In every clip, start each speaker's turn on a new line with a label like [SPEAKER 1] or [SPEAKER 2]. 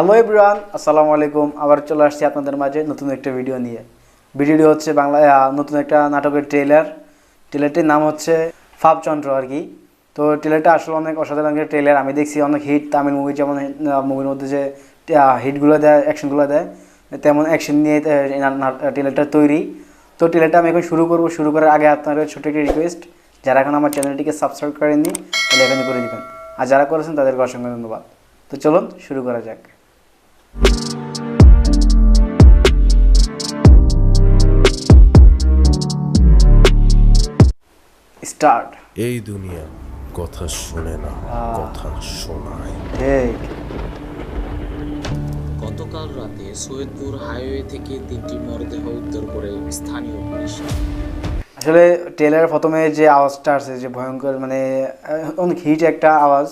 [SPEAKER 1] Hello everyone আসসালামু আলাইকুম আবার চলে আসছি আপনাদের মাঝে নতুন একটা ভিডিও নিয়ে। ভিডিওটি হচ্ছে বাংলা নতুন একটা নাটকের ট্রেলার ট্রেলারটির নাম হচ্ছে ফাবচন্দ্র আর কি। তো ট্রেলারটা আসলে অনেক অসাধারণ একটা ট্রেলার আমি দেখছি অনেক হিট তামিল মুভি যেমন মুভির মধ্যে যে হিটগুলো দেয় অ্যাকশনগুলো দেয়, তেমন অ্যাকশন নিয়ে ট্রেলারটা তৈরি। তো ট্রেলারটা আমি এখন শুরু করব। শুরু করার আগে আপনাদের ছোট্ট একটি রিকোয়েস্ট যারা এখন আমার চ্যানেলটিকে সাবস্ক্রাইব করেননি, তাহলে এখানে করে দিবেন। আর যারা করেছেন, তাদেরকে অসংখ্য ধন্যবাদ। তো চলুন শুরু করা যাক। স্টার্ট।
[SPEAKER 2] এই দুনিয়া কথা শোনে না কথা শোনায়।
[SPEAKER 1] ঠিক।
[SPEAKER 3] গতকাল রাতে সৈয়দপুর হাইওয়ে থেকে তিনটি মরদেহ উদ্ধার করে স্থানীয় পুলিশ।
[SPEAKER 1] আসলে ট্রেলার প্রথমে যে আওয়াজটা আছে যে ভয়ঙ্কর মানে অনেক হিট একটা আওয়াজ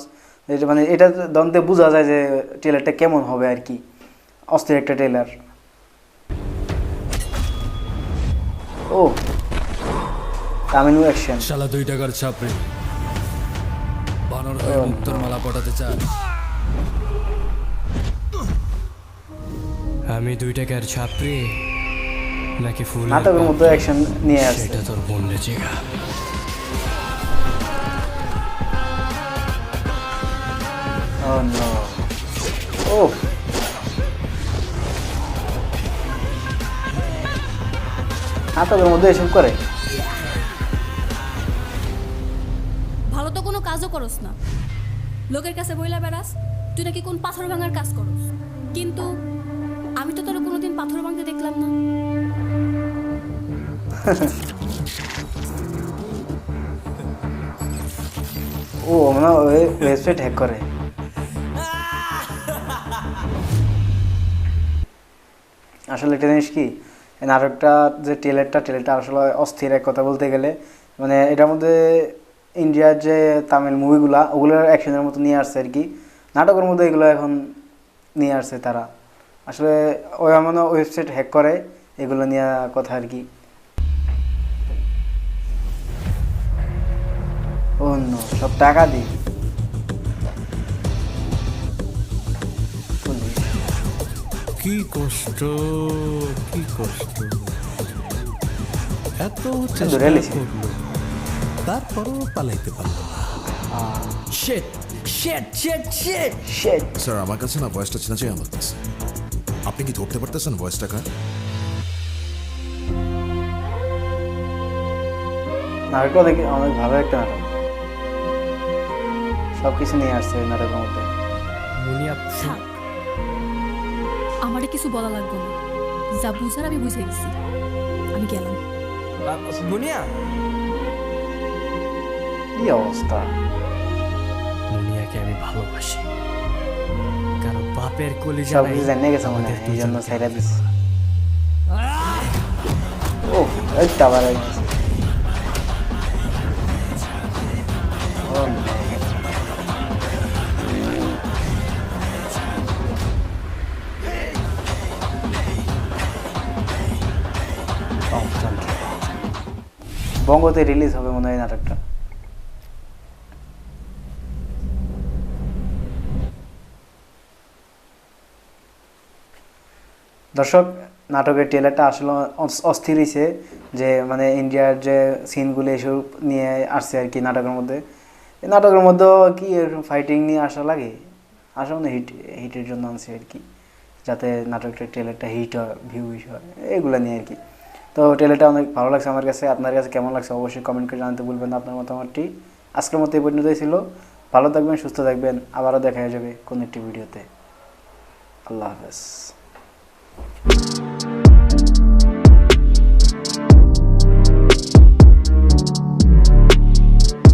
[SPEAKER 1] যেটা মানে এটা দন্তে বোঝা যায় যে ট্রেলারটা কেমন হবে আর কি। অস্থির একটা ট্রেলার। ও তামিল অ্যাকশন
[SPEAKER 4] শালা দুই টাকার ছাপড়ি বানর হয়ে মুক্তর মালা পটাতে চায়। আমি দুই টাকার ছাপড়ি নাকি ফুল
[SPEAKER 1] নাটকের মধ্যে অ্যাকশন নিয়ে আসছে।
[SPEAKER 4] সেটা তোর বন্যে চেগা
[SPEAKER 1] Oh no. Oh. নাটকের মধ্যে এসব করে।
[SPEAKER 5] ভালো তো কোনো কাজও করস না। লোকের কাছে বইলা বেড়াস, তুই নাকি কোন পাথর ভাঙার কাজ করস? কিন্তু আমি তো তোর কোনোদিন পাথর ভাঙতে দেখলাম না।
[SPEAKER 1] ও মানে ওয়েবসাইট হ্যাক করে। আসলে একটা জিনিস কি নাটকটা, যে ট্রেলারটা ট্রেলারটা আসলে অস্থির এক কথা বলতে গেলে মানে এটার মধ্যে ইন্ডিয়ার যে তামিল মুভিগুলা ওগুলোর অ্যাকশনের মতো নিয়ে আসছে আর কি নাটকের মধ্যে এগুলো এখন নিয়ে আসছে তারা। আসলে ওই এমন ওয়েবসাইট হ্যাক করে এগুলো নিয়ে কথা আর কি অন্য সব টাকা দিই
[SPEAKER 2] কি কষ্ট কি কষ্ট। এত চেষ্টা করল। তারপরও পালাইতে পারল না।
[SPEAKER 4] শেট শেট শেট শেট
[SPEAKER 1] শেট
[SPEAKER 6] স্যার আমার কাছে না ভয়েসটা চেনা চাই আমার কাছে আপনি কি ধরতে পারতেছেন ভয়েসটা কার
[SPEAKER 1] নাটকটা দেখি অনেক ভালো একটা নাটক। সব কিছু নিয়ে আসছে নাটকের মধ্যে।
[SPEAKER 5] থাক। আমারে কিছু বলা লাগবে না। যা বুঝার আমি বুঝে গেছি। আমি গেলাম।
[SPEAKER 4] মুনিয়া?
[SPEAKER 1] কি অবস্থা?
[SPEAKER 4] মুনিয়াকে আমি ভালোবাসি। কারণ বাপের কলি
[SPEAKER 1] সব কিছু জানিয়ে গেছে মনে হয় এই জন্য সাইরা দিস ও এই। ও বঙ্গতে রিলিজ হবে মনে হয় নাটকটা। দর্শক, নাটকের ট্রেলারটা আসলে অস্থির হয়েছে যে মানে ইন্ডিয়ার যে সিনগুলো এসব নিয়ে আসছে আর কি নাটকের মধ্যে। নাটকের মধ্যেও কি ফাইটিং নিয়ে আসা লাগে? আসলে না হিট হিটের জন্য আনছে আর কি, যাতে নাটকটা ট্রেলারটা হিট হয় ভিউ হয়, এগুলো নিয়ে আর কি। তো ট্রেলারটা অনেক ভালো লাগছে আমার কাছে, আপনার কাছে কেমন লাগছে অবশ্যই কমেন্ট করে জানাতে ভুলবেন না আপনার মতামতটি। আজকের মতো এই পর্যন্তই ছিল, ভালো থাকবেন, সুস্থ থাকবেন, আবারও দেখা যাবে কোন একটি ভিডিওতে আল্লাহ হাফেজ। you